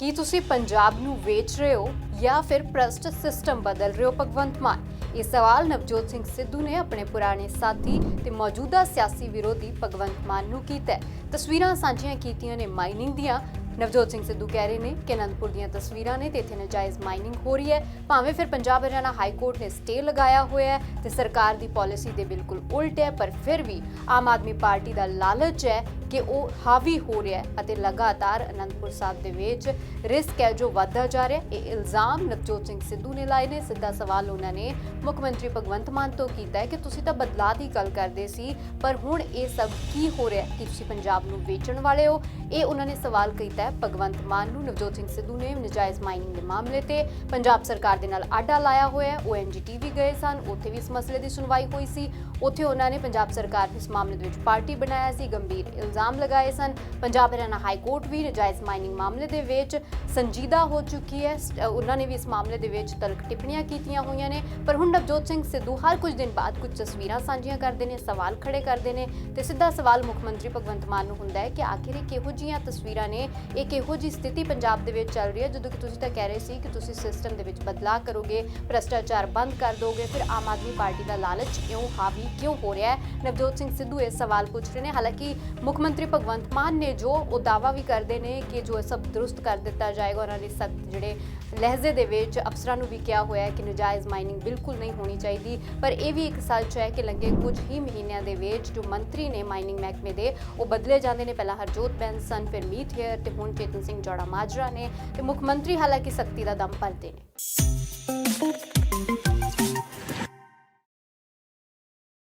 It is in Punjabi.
ਕੀ ਤੁਸੀਂ ਪੰਜਾਬ ਨੂੰ ਵੇਚ ਰਹੇ ਹੋ ਜਾਂ ਫਿਰ ਭ੍ਰਸ਼ਟ ਸਿਸਟਮ ਬਦਲ ਰਹੇ ਹੋ, ਭਗਵੰਤ ਮਾਨ? ਇਹ ਸਵਾਲ ਨਵਜੋਤ ਸਿੰਘ ਸਿੱਧੂ ਨੇ ਆਪਣੇ ਪੁਰਾਣੇ ਸਾਥੀ ਤੇ ਮੌਜੂਦਾ ਸਿਆਸੀ ਵਿਰੋਧੀ ਭਗਵੰਤ ਮਾਨ ਨੂੰ ਕੀਤਾ ਤਸਵੀਰਾਂ ਸਾਂਝੀਆਂ ਕੀਤੀਆਂ ਨੇ ਮਾਈਨਿੰਗ ਦੀਆਂ। ਨਵਜੋਤ ਸਿੰਘ ਸਿੱਧੂ ਕਹਿ ਰਹੇ ਨੇ ਕਿ ਅਨੰਦਪੁਰ ਦੀਆਂ ਤਸਵੀਰਾਂ ਨੇ ਤੇ ਇੱਥੇ ਨਜਾਇਜ਼ ਮਾਈਨਿੰਗ ਹੋ ਰਹੀ ਹੈ। ਭਾਵੇਂ ਫਿਰ ਪੰਜਾਬ ਹਰਿਆਣਾ ਹਾਈ ਕੋਰਟ ਨੇ ਸਟੇ ਲਗਾਇਆ ਹੋਇਆ ਹੈ ਤੇ ਸਰਕਾਰ ਦੀ ਪਾਲਿਸੀ ਦੇ ਬਿਲਕੁਲ ਉਲਟ ਹੈ, ਪਰ ਫਿਰ ਵੀ ਆਮ ਆਦਮੀ ਪਾਰਟੀ ਦਾ ਲਾਲਚ ਹੈ ਕਿ ਉਹ ਹਾਵੀ ਹੋ ਰਿਹਾ ਹੈ ਅਤੇ ਲਗਾਤਾਰ ਅਨੰਦਪੁਰ ਸਾਹਿਬ ਦੇ ਵਿੱਚ ਰਿਸਕ ਹੈ ਜੋ ਵੱਧਦਾ ਜਾ ਰਿਹਾ ਹੈ। ਇਹ ਇਲਜ਼ਾਮ ਨਵਜੋਤ ਸਿੰਘ ਸਿੱਧੂ ਨੇ ਲਾਏ ਨੇ। ਸਿੱਧਾ ਸਵਾਲ ਉਹਨਾਂ ਨੇ ਮੁੱਖ ਮੰਤਰੀ ਭਗਵੰਤ ਮਾਨ ਤੋਂ ਕੀਤਾ ਹੈ ਕਿ ਤੁਸੀਂ ਤਾਂ ਬਦਲਾਅ ਦੀ ਗੱਲ ਕਰਦੇ ਸੀ, ਪਰ ਹੁਣ ਇਹ ਸਭ ਕੀ ਹੋ ਰਿਹਾ ਹੈ? ਕਿ ਤੁਸੀਂ ਪੰਜਾਬ ਨੂੰ ਵੇਚਣ ਵਾਲੇ ਹੋ? ਇਹ ਉਹਨਾਂ ਨੇ ਸਵਾਲ ਕੀਤਾ ਹੈ। ਭਗਵੰਤ ਮਾਨ ਨੂੰ ਨਵਜੋਤ ਸਿੰਘ ਸਿੱਧੂ ਨੇ ਨਜਾਇਜ਼ ਮਾਈਨਿੰਗ ਦੇ ਮਾਮਲੇ ਤੇ ਪੰਜਾਬ ਸਰਕਾਰ ਦੇ ਨਾਲ ਆਡਾ ਲਾਇਆ ਹੋਇਆ ਹੈ। ਓਐਨਜੀਟੀ ਵੀ ਗਏ ਸਨ। ਉੱਥੇ ਵੀ ਇਸ ਮਸਲੇ ਦੀ ਸੁਣਵਾਈ ਹੋਈ ਸੀ। ਉੱਥੇ ਉਹਨਾਂ ਨੇ ਪੰਜਾਬ ਸਰਕਾਰ ਨੂੰ ਇਸ ਮਾਮਲੇ ਦੇ ਵਿੱਚ ਪਾਰਟੀ ਬਣਾਇਆ ਸੀ। ਗੰਭੀਰ ਇਲਜ਼ਾਮ ਲਗਾਏ ਸਨ। ਪੰਜਾਬ ਹਰਿਆਣਾ ਹਾਈ ਕੋਰਟ ਵੀ ਨਜਾਇਜ਼ ਮਾਈਨਿੰਗ ਮਾਮਲੇ ਦੇ ਵਿੱਚ ਸੰਜੀਦਾ ਹੋ ਚੁੱਕੀ ਹੈ। ਉਹਨਾਂ ਨੇ ਵੀ ਇਸ ਮਾਮਲੇ ਦੇ ਵਿੱਚ ਤਲਕ ਟਿੱਪਣੀਆਂ ਕੀਤੀਆਂ ਹੋਈਆਂ ਨੇ। ਪਰ ਹੁਣ ਨਵਜੋਤ ਸਿੰਘ ਸਿੱਧੂ ਹਰ ਕੁਝ ਦਿਨ ਬਾਅਦ ਕੁਝ ਤਸਵੀਰਾਂ ਸਾਂਝੀਆਂ ਕਰਦੇ ਨੇ, ਸਵਾਲ ਖੜੇ ਕਰਦੇ ਨੇ ਤੇ ਸਿੱਧਾ ਸਵਾਲ ਮੁੱਖ ਮੰਤਰੀ ਭਗਵੰਤ ਮਾਨ ਨੂੰ ਹੁੰਦਾ ਹੈ ਕਿ ਆਖਿਰ ਇਹ ਕਿਹੋ ਜਿਹੀਆਂ ਤਸਵੀਰਾਂ ਨੇ? ਇਹ ਕਿਹੋ ਜਿਹੀ ਸਥਿਤੀ ਪੰਜਾਬ ਦੇ ਵਿੱਚ ਚੱਲ ਰਹੀ ਹੈ? ਜਦੋਂ ਕਿ ਤੁਸੀਂ ਤਾਂ ਕਹਿ ਰਹੇ ਸੀ ਕਿ ਤੁਸੀਂ ਸਿਸਟਮ ਦੇ ਵਿੱਚ ਬਦਲਾਅ ਕਰੋਗੇ, ਭ੍ਰਸ਼ਟਾਚਾਰ ਬੰਦ ਕਰ ਦੋਗੇ, ਫਿਰ ਆਮ ਆਦਮੀ ਪਾਰਟੀ ਦਾ ਲਾਲਚ ਕਿਉਂ, ਹਾਵੀ ਕਿਉਂ ਹੋ ਰਿਹਾ ਹੈ? ਨਵਜੋਤ ਸਿੰਘ ਸਿੱਧੂ ਇਹ ਸਵਾਲ ਪੁੱਛ ਰਹੇ ਨੇ। ਹਾਲਾਂਕਿ ਮੁੱਖ ਮੰਤਰੀ ਭਗਵੰਤ ਮਾਨ ਨੇ ਜੋ ਉਹ ਦਾਵਾ ਵੀ ਕਰਦੇ ਨੇ ਕਿ ਜੋ ਇਹ ਸਭ ਦਰੁਸਤ ਕਰ ਦਿੱਤਾ ਜਾਏਗਾ, ਉਹਨਾਂ ਨੇ ਸਖਤ ਜਿਹੜੇ ਲਹਿਜ਼ੇ ਦੇ ਵਿੱਚ ਅਫਸਰਾਂ ਨੂੰ ਵੀ ਕਿਹਾ ਹੋਇਆ ਹੈ ਕਿ ਨਜਾਇਜ਼ ਮਾਈਨਿੰਗ ਬਿਲਕੁਲ ਨਹੀਂ ਹੋਣੀ ਚਾਹੀਦੀ। ਪਰ ਇਹ ਵੀ ਇੱਕ ਸੱਚ ਹੈ ਕਿ ਲੰਘੇ ਕੁਝ ਹੀ ਮਹੀਨਿਆਂ ਦੇ ਵਿੱਚ ਜੋ ਮੰਤਰੀ ਨੇ ਮਾਈਨਿੰਗ ਮਹਿਕਮੇ ਦੇ, ਉਹ ਬਦਲੇ ਜਾਂਦੇ ਨੇ। ਪਹਿਲਾਂ ਹਰਜੋਤ ਬੈਂਸਨ, ਫਿਰ ਮੀਤ ਹੇਅਰ ਤੇ ਹੁਣ ਚੇਤਨ ਸਿੰਘ ਜੋੜਾ ਮਾਜਰਾ ਨੇ ਤੇ ਮੁੱਖ ਮੰਤਰੀ ਹਾਲਾਂਕਿ ਸਖਤੀ ਦਾ ਦਮ ਭਰਦੇ ਨੇ।